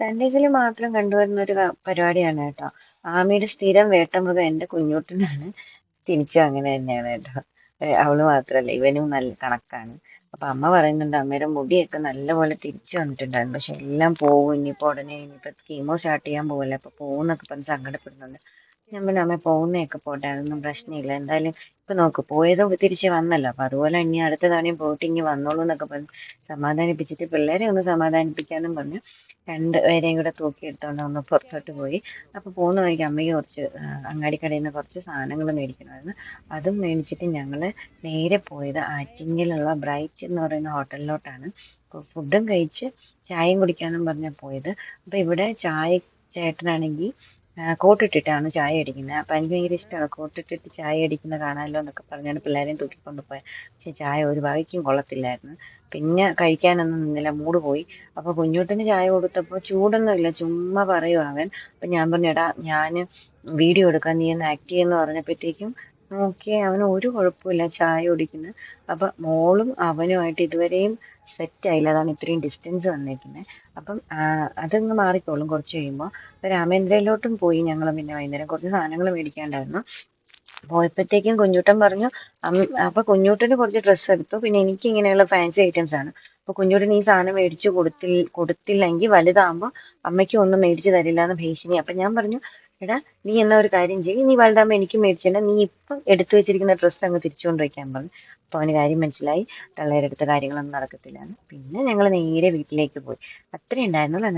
സൺഡേസിൽ മാത്രം കണ്ടുവരുന്ന ഒരു പരിപാടിയാണ് കേട്ടോ. ആമിയുടെ സ്ഥിരം വേട്ടമൃഗം എന്റെ കുഞ്ഞൂട്ടനാണ്. തിരിച്ചും അങ്ങനെ തന്നെയാണ് കേട്ടോ. അവൾ മാത്രല്ല ഇവനും നല്ല കണക്കാണ്. അപ്പൊ അമ്മ പറയുന്നുണ്ട് അമ്മയുടെ മുടിയൊക്കെ നല്ലപോലെ തിരിച്ചു വന്നിട്ടുണ്ടായിരുന്നു. പക്ഷെ എല്ലാം പോകും ഇനിയിപ്പോ ഉടനെ ഇനിയിപ്പോ കീമോ സ്റ്റാർട്ട് ചെയ്യാൻ പോകല്ലേ അപ്പൊ പോകുന്നൊക്കെ പറഞ്ഞ് സങ്കടപ്പെടുന്നുണ്ട്. ഞാൻ പിന്നെ അമ്മ പോകുന്നതൊക്കെ പോട്ടെ അതൊന്നും പ്രശ്നമില്ല. എന്തായാലും ഇപ്പൊ നോക്ക് പോയതോ തിരിച്ച് വന്നല്ലോ. അപ്പൊ അതുപോലെ ഇനി അടുത്ത തവണയും പോയിട്ട് ഇനി വന്നോളൂ എന്നൊക്കെ പറഞ്ഞ് സമാധാനിപ്പിച്ചിട്ട് പിള്ളേരെ ഒന്ന് സമാധാനിപ്പിക്കാന്നും പറഞ്ഞു രണ്ട് പേരെയും കൂടെ തൂക്കിയെടുത്തോണ്ട് ഒന്ന് പുറത്തോട്ട് പോയി. അപ്പൊ പോകുന്ന വഴിക്ക് അമ്മയ്ക്ക് കുറച്ച് അങ്ങാടി അങ്ങാടിക്കടയിൽ നിന്ന് കുറച്ച് സാധനങ്ങൾ മേടിക്കണമായിരുന്നു. അതും മേടിച്ചിട്ട് ഞങ്ങൾ നേരെ പോയത് ആറ്റിങ്ങലുള്ള ബ്രൈറ്റ് എന്ന് പറയുന്ന ഹോട്ടലിലോട്ടാണ്. അപ്പോൾ ഫുഡും കഴിച്ച് ചായയും കുടിക്കാനും പറഞ്ഞാ പോയത്. അപ്പോൾ ഇവിടെ ചായ ചേട്ടനാണെങ്കിൽ കോട്ടിട്ടിട്ടാണ് ചായ അടിക്കുന്നത് അപ്പം എനിക്ക് ഭയങ്കര ഇഷ്ടമാണ് കോട്ടിട്ടിട്ട് ചായ അടിക്കുന്നത് കാണാമല്ലോ എന്നൊക്കെ പറഞ്ഞാണ് പിള്ളേരെയും തൂക്കിക്കൊണ്ട് പോയത് പക്ഷെ ചായ ഒരു വകയ്ക്കും കൊള്ളത്തില്ലായിരുന്നു. പിന്നെ കഴിക്കാനൊന്നും നിന്നില്ല. മൂട് പോയി. അപ്പോൾ കുഞ്ഞൂട്ടന് ചായ കൊടുത്തപ്പോൾ ചൂടൊന്നുമില്ല. ചുമ്മാ പറയുവാ അവൻ. അപ്പൊ ഞാൻ പറഞ്ഞു എടാ ഞാൻ വീഡിയോ എടുക്കാൻ നീ ഒന്ന് ആക്ട് ചെയ്യുമെന്ന് പറഞ്ഞപ്പോഴത്തേക്കും നോക്കിയേ അവന് ഒരു കുഴപ്പമില്ല ചായ കുടിക്കുന്നു. അപ്പൊ മോളും അവനുമായിട്ട് ഇതുവരെയും സെറ്റ് ആയില്ല. അതാണ് ഇത്രയും ഡിസ്റ്റൻസ് വന്നേക്കുന്നത് അപ്പം അതങ്ങ് മാറിക്കോളും കുറച്ച് കഴിയുമ്പോൾ രാമേന്ദ്രയിലോട്ടും പോയി ഞങ്ങൾ പിന്നെ വൈകുന്നേരം കുറച്ച് സാധനങ്ങൾ മേടിക്കാണ്ടായിരുന്നു. പോയപ്പോഴത്തേക്കും കുഞ്ഞൂട്ടൻ പറഞ്ഞു അപ്പൊ കുഞ്ഞൂട്ടന് കുറച്ച് ഡ്രസ്സ് എടുത്തു. പിന്നെ എനിക്ക് ഇങ്ങനെയുള്ള ഫാൻസി ഐറ്റംസ് ആണ്. അപ്പൊ കുഞ്ഞൂട്ടൻ ഈ സാധനം മേടിച്ചു കൊടുത്തി കൊടുത്തില്ലെങ്കിൽ വലുതാകുമ്പോൾ അമ്മയ്ക്ക് ഒന്നും മേടിച്ചു തരില്ല എന്ന് ഭീഷണി. അപ്പൊ ഞാൻ പറഞ്ഞു എടാ നീ എന്നാ ഒരു കാര്യം ചെയ്യും. നീ വലുതാകുമ്പോൾ എനിക്ക് മേടിച്ചില്ല നീ ഇപ്പം എടുത്തു വെച്ചിരിക്കുന്ന ഡ്രസ്സ് അങ്ങ് തിരിച്ചുകൊണ്ട് വയ്ക്കാൻ പറഞ്ഞു. അപ്പൊ അവന് കാര്യം മനസ്സിലായി. തള്ളേരെടുത്ത കാര്യങ്ങളൊന്നും നടക്കത്തില്ല പിന്നെ ഞങ്ങൾ നേരെ വീട്ടിലേക്ക് പോയി. അത്രേ ഉണ്ടായിരുന്നുള്ളൂ